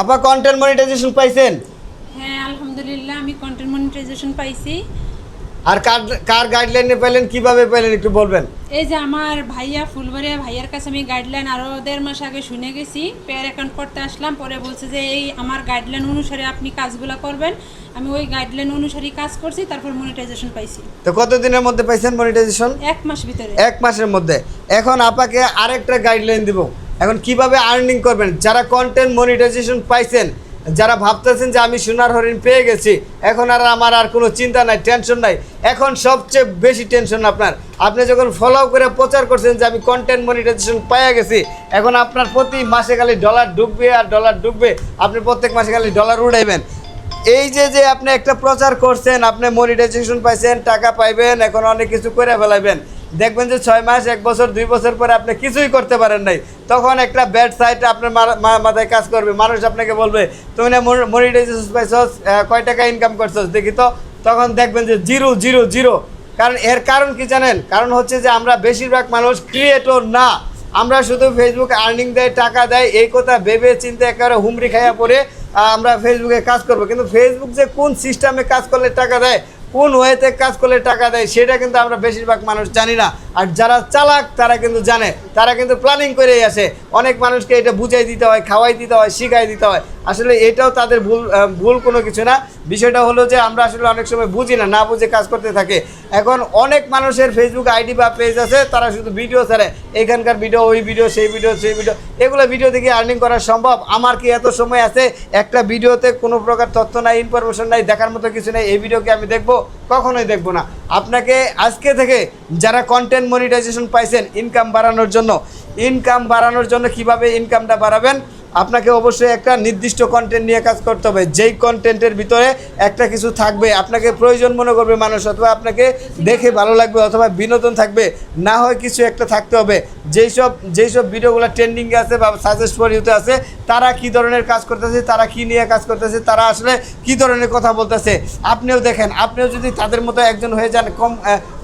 আপা content monetization পাইছেন? হ্যাঁ আলহামদুলিল্লাহ আমি কন্টেন্ট মনিটাইজেশন পাইছি। আর কার কার গাইডলাইনে পাইলেন কীভাবে পাইলেন একটু বলবেন? এই যে আমার ভাইয়া ফুলবাড়িয়া ভাইয়ার কাছে আমি গাইডলাইন আরও দেড় মাস আগে শুনে গেছি পেয়ার অ্যাকাউন্ট করতে আসলাম পরে বলছে যে এই আমার গাইডলাইন অনুসারে আপনি কাজগুলো করবেন। আমি ওই গাইডলাইন অনুসারে কাজ করছি তারপর মনিটাইজেশন পাইছি। তো কতদিনের মধ্যে পাইছেন মনিটাইজেশন এক মাস ভিতরে। এক মাসের মধ্যে। এখন আপাকে আরেকটা গাইডলাইন দিব। এখন কীভাবে আর্নিং করবেন? যারা কন্টেন্ট মনিটাইজেশন পাইছেন, যারা ভাবতেছেন যে আমি সোনার হরিণ পেয়ে গেছি, এখন আর আমার আর কোনো চিন্তা নাই টেনশন নাই। এখন সবচেয়ে বেশি টেনশন আপনার। আপনি যখন ফলো করে প্রচার করছেন যে আমি কন্টেন্ট মনিটাইজেশন পাইয়া গেছি, এখন আপনার প্রতি মাসে খালি ডলার ঢুকবে আর ডলার ঢুকবে, আপনি প্রত্যেক মাসে খালি ডলার উড়াইবেন। এই যে যে আপনি একটা প্রচার করছেন, আপনি মনিটাইজেশন পাইছেন, টাকা পাইবেন, এখন অনেক কিছু করে ফেলাইবেন। দেখবেন যে ছয় মাস, এক বছর, দুই বছর পরে আপনি কিছুই করতে পারেন নাই। তখন একটা ব্যাড সাইড আপনার মাথায় কাজ করবে। মানুষ আপনাকে বলবে, তুমি না মনিটাইজেশন পাইছস কয় টাকা ইনকাম করছস? দেখি তো, তখন দেখবেন যে জিরো জিরো জিরো কারণ এর কারণ কি জানেন? কারণ হচ্ছে যে আমরা বেশিরভাগ মানুষ ক্রিয়েটর না। আমরা শুধু ফেসবুক আর্নিং দেয়, টাকা দেয়, এই কথা ভেবে চিন্তা একেবারে হুমড়ি খাইয়া পরে আমরা ফেসবুকে কাজ করব। কিন্তু ফেসবুক যে কোন সিস্টেমে কাজ করলে টাকা দেয় কোন ওয়েতে কাজ করলে টাকা দেয় সেটা কিন্তু আমরা বেশিরভাগ মানুষ জানি না। আর যারা চালাক, তারা কিন্তু জানে, তারা কিন্তু প্ল্যানিং করেই আসে। অনেক মানুষকে এটা বুঝাই দিতে হয়, খাওয়াই দিতে হয়, শিখাই দিতে হয়। আসলে এটাও তাদের ভুল ভুল কোনো কিছু না। বিষয়টা হলো যে আমরা আসলে অনেক সময় বুঝি না না বুঝে কাজ করতে থাকে। এখন অনেক মানুষের ফেসবুক আইডি বা পেজ আছে, তারা শুধু ভিডিও ছাড়ে। এখানকার ভিডিও ওই ভিডিও সেই ভিডিও সেই ভিডিও এগুলো ভিডিও থেকে আর্নিং করা সম্ভব। আমার কি এত সময় আছে? একটা ভিডিওতে কোনো প্রকার তথ্য নাই ইনফরমেশন নাই, দেখার মতো কিছু নেই, এই ভিডিওকে আমি দেখব? কখনোই দেখব না। আপনাকে আজকে থেকে যারা কন্টেন্ট মনিটাইজেশন পাইছেন ইনকাম বাড়ানোর জন্য ইনকাম বাড়ানোর জন্য কীভাবে ইনকামটা বাড়াবেন আপনাকে অবশ্যই একটা নির্দিষ্ট কন্টেন্ট নিয়ে কাজ করতে হবে। যেই কন্টেন্টের ভিতরে একটা কিছু থাকবে, আপনাকে প্রয়োজন মনে করবে মানুষ, অথবা আপনাকে দেখে ভালো লাগবে, অথবা বিনোদন থাকবে, না হয় কিছু একটা থাকতে হবে। যেই সব যেই সব ভিডিওগুলো ট্রেন্ডিংয়ে আছে বা সাজেস্ট ফর আছে, তারা কি ধরনের কাজ করতেছে, তারা কি নিয়ে কাজ করতেছে, তারা আসলে কি ধরনের কথা বলতেছে, আপনিও দেখেন। আপনিও যদি তাদের মতো একজন হয়ে যান, কম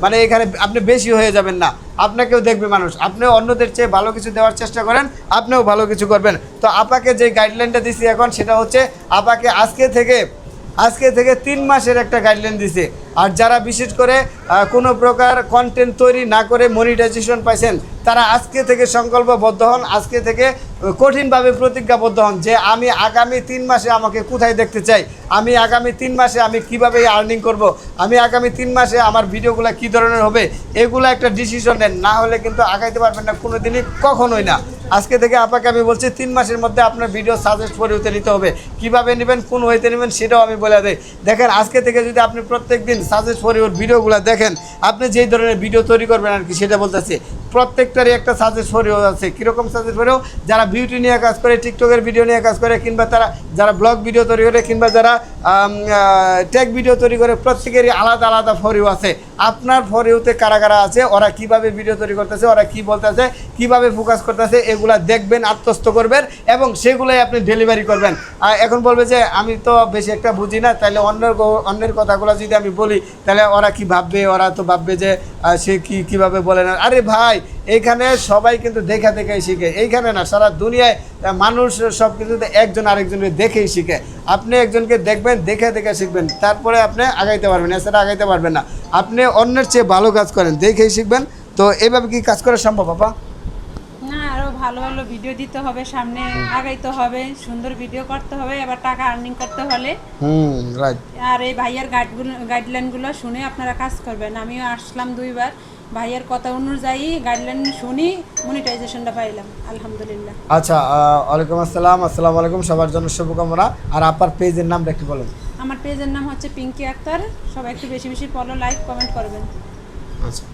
মানে এখানে আপনি বেশি হয়ে যাবেন না। আপনাকেও দেখবে মানুষ। আপনিও অন্যদের চেয়ে ভালো কিছু দেওয়ার চেষ্টা করেন, আপনিও ভালো কিছু করবেন। তো আপাকে যে গাইডলাইনটা দিছি এখন, সেটা হচ্ছে আপাকে আজকে থেকে আজকে থেকে তিন মাসের একটা গাইডলাইন দিছে। আর যারা বিশেষ করে কোনো প্রকার কন্টেন্ট তৈরি না করে মনিটাইজেশন পাইছেন, তারা আজকে থেকে সংকল্পবদ্ধ হন, আজকে থেকে কঠিনভাবে প্রতিজ্ঞাবদ্ধ হন যে আমি আগামী তিন মাসে আমাকে কোথায় দেখতে চাই, আমি আগামী তিন মাসে আমি কীভাবে আর্নিং করব, আমি আগামী তিন মাসে আমার ভিডিওগুলো কী ধরনের হবে, এগুলো একটা ডিসিশন নেন। না হলে কিন্তু আগাইতে পারবেন না কোনো দিনই কখনোই না। আজকে থেকে আপনাকে আমি বলছি, তিন মাসের মধ্যে আপনার ভিডিও সাজেস্ট উঠে নিতে হবে। কীভাবে নেবেন, কোন ওয়েতে নেবেন, সেটাও আমি বলে দেয় দেখেন, আজকে থেকে যদি আপনি প্রত্যেক দিন সাজেস্ট ফর ওর ভিডিওগুলো দেখেন। আপনি যেই ধরনের ভিডিও তৈরি করবেন আর কি, সেটা বলতেছে। প্রত্যেকটারই একটা সাজেস্ট ফর আছে। কীরকম সাজেস্ট ফর যারা বিউটি নিয়ে কাজ করে টিকটকের ভিডিও নিয়ে কাজ করে, কিংবা তারা, যারা ব্লগ ভিডিও তৈরি করে, কিংবা যারা টেক ভিডিও তৈরি করে প্রত্যেকেরই আলাদা আলাদা ফর ইউ আছে। আপনার ফর ইউতে কারা কারা আছে, ওরা কীভাবে ভিডিও তৈরি করতেছে, ওরা কি বলতেছে, কীভাবে ফোকাস করতেছে, এগুলা দেখবেন, আত্মস্থ করবেন এবং সেগুলাই আপনি ডেলিভারি করবেন। আর এখন বলবে যে, আমি তো বেশি একটা বুঝি না, তাহলে অন্যের অন্যের কথাগুলো যদি আমি বলি, তাহলে ওরা কি ভাববে? ওরা তো ভাববে যে সে কি, কীভাবে বলে না? আরে ভাই এইখানে সবাই কিন্তু দেখা দেখেই শিখে। এইখানে না সারা দুনিয়ায় মানুষ সব কিছুতে একজন আরেকজনকে দেখেই শিখে। আপনি একজনকে দেখবেন দেখে দেখে শিখবেন। তারপরে আপনি আগাইতে পারবেন এছাড়া আগাইতে পারবেন না। আপনি অন্যের চেয়ে ভালো কাজ করেন দেখেই শিখবেন। তো এইভাবে কি কাজ করা সম্ভব বাবা না আরও ভালো ভালো ভিডিও দিতে হবে সামনে আগাইতে হবে সুন্দর ভিডিও করতে হবে এবার টাকা আর্নিং করতে হলে। হুম রাইট আর এই ভাইয়ার গাইডগুলো গাইডলাইনগুলো শুনে আপনারা কাজ করবেন। আমিও আসলাম দুইবার। ভাইয়ার কথা অনুযায়ী গাইডলাইন শুনি মনিটাইজেশনটা পাইলাম আলহামদুলিল্লাহ। আচ্ছা ওয়ালাইকুম আসসালাম আসসালামু আলাইকুম সবার জন্য শুভকামনা। আর আপনার পেজের নাম একটু বলেন। আমার পেজের নাম হচ্ছে পিঙ্কি আক্তার সবাই একটু বেশি বেশি ফলো লাইক কমেন্ট করবেন। আচ্ছা।